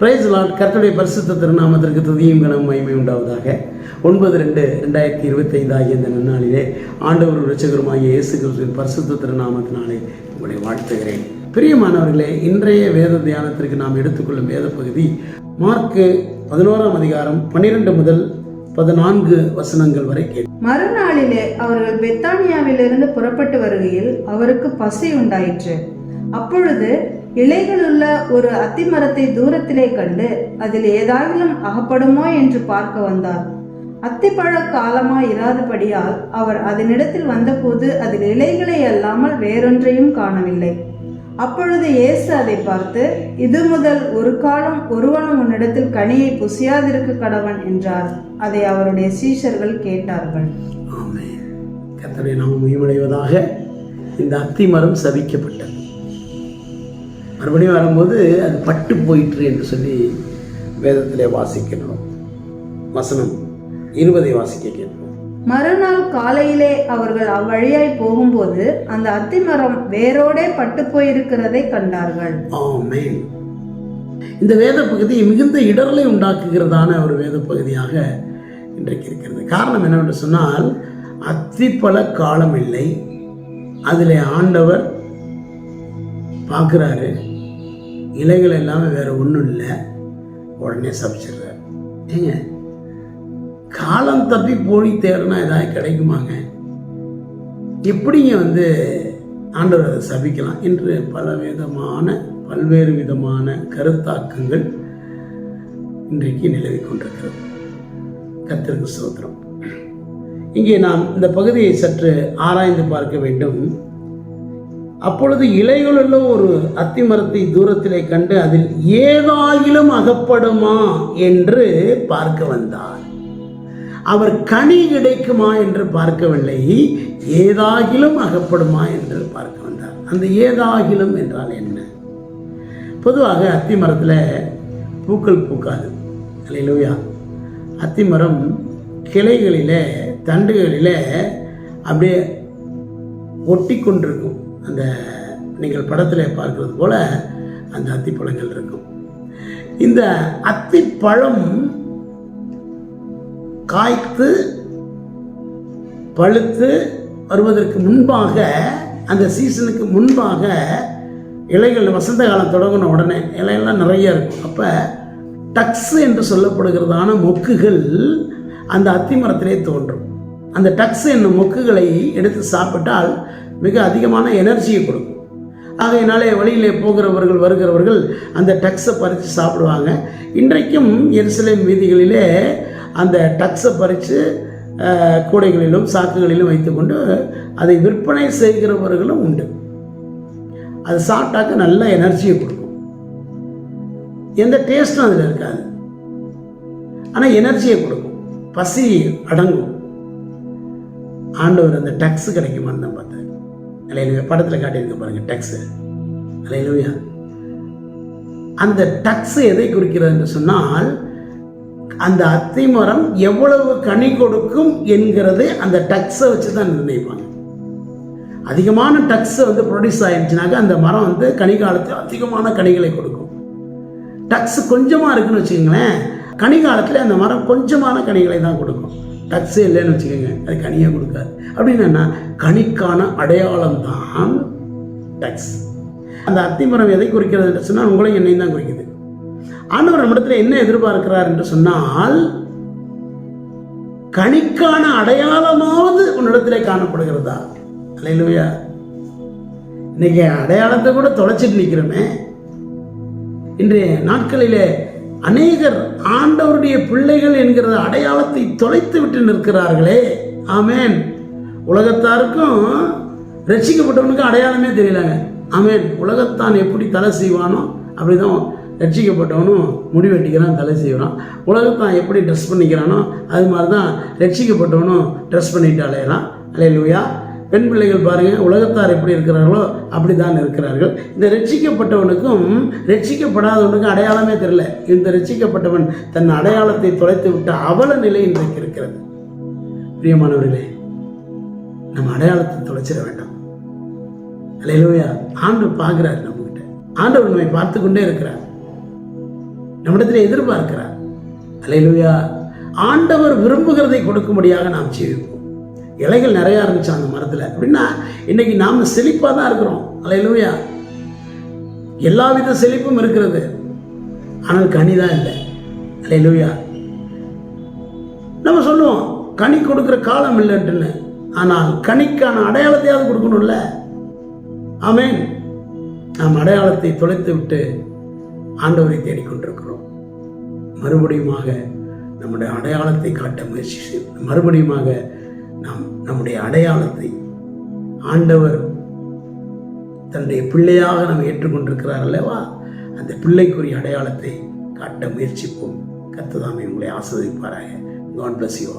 Price Lord கர்த்தருடைய பரிசுத்த திருநாமத்திற்கு துதியும் கனம் மகிமை உண்டாவதாக. ஒன்பது ரெண்டு ரெண்டாயிரத்தி இருபத்தைந்து ஆகிய இந்த நன்னாளிலே ஆண்டவர் ரட்சகருமாகிய இயேசு கிறிஸ்துவின் பரிசுத்த திருநாமத்தினாலே உங்களை வாழ்த்துகிறேன். பிரியமானவர்களே இன்றைய வேத தியானத்திற்கு நாம் எடுத்துக்கொள்ளும் வேத பகுதி மார்க்கு பதினோராம் அதிகாரம் பன்னிரெண்டு முதல் பதினான்கு வசனங்கள் வரை கேட்கும் மறுநாளிலே அவர்கள் பெத்தானியாவிலிருந்து புறப்பட்டு வருகையில் அவருக்கு பசி உண்டாயிற்று. அப்பொழுது இலைகளுள்ள ஒரு அத்திமரத்தை தூரத்திலே கண்டு அதில் ஏதாகிலும் அகப்படுமோ என்று பார்க்க வந்தார். அத்திப்பழ காலமாய் இராதபடியால் அவர் அதனிடத்தில் வந்தபோது அதில் இலைகளை அல்லாமல் வேறொன்றையும் காணவில்லை. அப்பொழுது இயேசு அதை பார்த்து இது முதல் ஒரு காலம் ஒருவனும் உன்னிடத்தில் கனியை புசியாதிருக்க கடவன் என்றார். அதை அவருடைய சீஷர்கள் கேட்டார்கள். கத்தனை நாம் நாமம் இந்த அத்தி மரம் சபிக்கப்பட்டது. மறுபடியும் வரும்போது அது பட்டு போயிற்று என்று சொல்லி வேதத்திலே வாசிக்கணும் வசனம் இருபதை வாசிக்க கேட்போம். மறுநாள் காலையிலே அவர்கள் அவ்வழியாய் போகும்போது அந்த அத்திமரம் வேரோடே பட்டு போயிருக்கிறதை கண்டார்கள். ஆமென். இந்த வேத பகுதி மிகுந்த இடரலை உண்டாக்குகிறதான ஒரு வேத பகுதியாக இன்றைக்கு இருக்கிறது. காரணம் என்னவென்று சொன்னால் அத்திப்பழ காலம் இல்லை அதில் ஆண்டவர் பார்க்குறாரு. இலைகள் இல்லாமல் வேறு ஒன்றும் இல்லை. உடனே சபிச்சிடுறாரு ஏங்க காலம் தப்பி போய் தேடினா ஏதாவது கிடைக்குமாங்க? எப்படிங்க வந்து ஆண்டவர் அதை சபிக்கலாம் என்று பல விதமான பல்வேறு விதமான கருத்தாக்கங்கள் இன்றைக்கு நிலவிக் கொண்டிருக்கிறது. கர்த்தருக்கு சோத்திரம் இங்கே நாம் இந்த பகுதியை சற்று ஆராய்ந்து பார்க்க வேண்டும். அப்பொழுது இலைகளுள்ள ஒரு அத்திமரத்தை தூரத்திலே கண்டு அதில் ஏதாகிலும் அகப்படுமா என்று பார்க்க வந்தார் அவர் கனி கிடைக்குமா என்று பார்க்கவில்லை ஏதாகிலும் அகப்படுமா என்று பார்க்க வந்தார். அந்த ஏதாகிலும் என்றால் என்ன? பொதுவாக அத்தி மரத்தில் பூக்கள் பூக்காது. அல்லையா அத்தி மரம் கிளைகளில் தண்டுகளில் அப்படியே ஒட்டி கொண்டிருக்கும் அந்த நீங்கள் படத்தில் பார்க்கிறது போல் அந்த அத்திப்பழங்கள் இருக்கும். இந்த அத்திப்பழம் காய்த்து பழுத்து வருவதற்கு முன்பாக அந்த சீசனுக்கு முன்பாக இலைகள் வசந்த காலம் தொடங்கின உடனே இலையெல்லாம் நிறைய இருக்கும். அப்போ டக்ஸ் என்று சொல்லப்படுகிறதான மொக்குகள் அந்த அத்தி மரத்திலே தோன்றும். அந்த டக்ஸ் என்னும் மொக்குகளை எடுத்து சாப்பிட்டால் மிக அதிகமான எனர்ஜியை கொடுக்கும். ஆகையினாலே வழியிலே போகிறவர்கள் வருகிறவர்கள் அந்த டக்ஸை பறித்து சாப்பிடுவாங்க. இன்றைக்கும் எருசலேம் வீதிகளிலே அந்த டக்ஸை பறித்து கூடைகளிலும் சாக்குகளிலும் வைத்துக்கொண்டு அதை விற்பனை செய்கிறவர்களும் உண்டு. அது சாப்பிட்டாக்க நல்ல எனர்ஜியை கொடுக்கும். எந்த டேஸ்ட்டும் அதில் இருக்காது. ஆனால் எனர்ஜியை கொடுக்கும். பசி அடங்கும். ஆண்டவர் அந்த டக்ஸ் கிடைக்குமான்னு தான் பார்த்தேன் அலையிலுயா? படத்தில் காட்டியிருக்க பாருங்கள் டக்ஸு அலையிலுயா? அந்த டக்ஸ் எதை குறிக்கிறது என்று சொன்னால் அந்த அத்தி மரம் எவ்வளவு கனி கொடுக்கும் என்கிறது அந்த டக்ஸை வச்சு தான் நிர்ணயிப்பாங்க. அதிகமான டக்ஸ் வந்து ப்ரொடியூஸ் ஆயிடுச்சுனாக்கா அந்த மரம் வந்து கனி காலத்தில் அதிகமான கனிகளை கொடுக்கும். டக்ஸ் கொஞ்சமாக இருக்குன்னு வச்சுக்கோங்களேன் கனி காலத்தில் அந்த மரம் கொஞ்சமான கனிகளை தான் கொடுக்கும். டச்சே இல்லைன்னு வச்சுக்கோங்க. அது கனியாக கொடுக்காது. அப்படின்னா கனிக்கான அடையாளம் தான் டக்ஸ் அந்த அத்திமரம் எதை குறிக்கிறது என்று சொன்னால் உங்களையும் என்னையும் தான் குறிக்குது. ஆண்டவர் நம்மிடத்தில் என்ன எதிர்பார்க்கிறார் என்று சொன்னால் கனிக்கான அடையாளமாவது உன்னிடத்திலே காணப்படுகிறதா? இல்லையா இன்னைக்கு அடையாளத்தை கூட தொலைச்சிட்டு நிற்கிறோமே. இன்றைய நாட்களிலே அநேகர் ஆண்டவருடைய பிள்ளைகள் என்கிற அடையாளத்தை தொலைத்து விட்டு நிற்கிறார்களே. ஆமேன். உலகத்தாருக்கும் ரட்சிக்கப்பட்டவனுக்கும் அடையாளமே தெரியலங்க. ஆமேன். உலகத்தான் எப்படி தலை செய்வானோ அப்படிதான் ரட்சிக்கப்பட்டவனும் முடி வெட்டிக்கிறான் தலை செய்கிறான் உலகத்தான் எப்படி ட்ரெஸ் பண்ணிக்கிறானோ அது மாதிரி தான் ரட்சிக்கப்பட்டவனும் ட்ரெஸ் பண்ணிட்டு அலையலாம் அலையலுயா பெண் பிள்ளைகள் பாருங்கள் உலகத்தார் எப்படி இருக்கிறார்களோ அப்படி தான் இருக்கிறார்கள். இந்த ரட்சிக்கப்பட்டவனுக்கும் ரட்சிக்கப்படாதவனுக்கும் அடையாளமே தெரியல. இந்த ரட்சிக்கப்பட்டவன் தன் அடையாளத்தை தொலைத்து விட்ட அவல நிலை இன்றைக்கு இருக்கிறது. பிரியமானவர்களே நம்ம அடையாளத்தை தொலைச்சிட வேண்டாம். அலையிலோயா ஆண்டு பார்க்குறாரு நம்மகிட்ட. ஆண்டவர் நம்மை பார்த்து கொண்டே இருக்கிறார். நம்மிடத்தில் எதிர்பார்க்கிறார். அலையிலோயா ஆண்டவர் விரும்புகிறதை கொடுக்கும்படியாக நாம் ஜீவிப்போம். இலைகள் நிறையா இருந்துச்சு அந்த மரத்தில். அப்படின்னா இன்னைக்கு நாம் செழிப்பாக தான் இருக்கிறோம். அலையிலுவையா எல்லா வித செழிப்பும் இருக்கிறது. ஆனால் கனி தான் இல்லை. அலையிலுவையா நம்ம சொல்லுவோம் கனி கொடுக்குற காலம் இல்லைன்ட்டுன்னு. ஆனால் கனிக்கான அடையாளத்தையாவது கொடுக்கணும்ல? ஆமேன் நாம் அடையாளத்தை தொலைத்து விட்டு ஆண்டவரை தேடிக்கொண்டிருக்கிறோம். மறுபடியுமாக நம்முடைய அடையாளத்தை காட்ட முயற்சி மறுபடியுமாக நாம் நம்முடைய அடையாளத்தை ஆண்டவர் தன்னுடைய பிள்ளையாக நாம் ஏற்றுக்கொண்டிருக்கிறார் அல்லவா? அந்த பிள்ளைக்குரிய அடையாளத்தை காட்ட முயற்சிப்போம். கர்த்ததாமே உங்களை ஆஸ்வதிப்பாராக காட் பிளஸ் யூ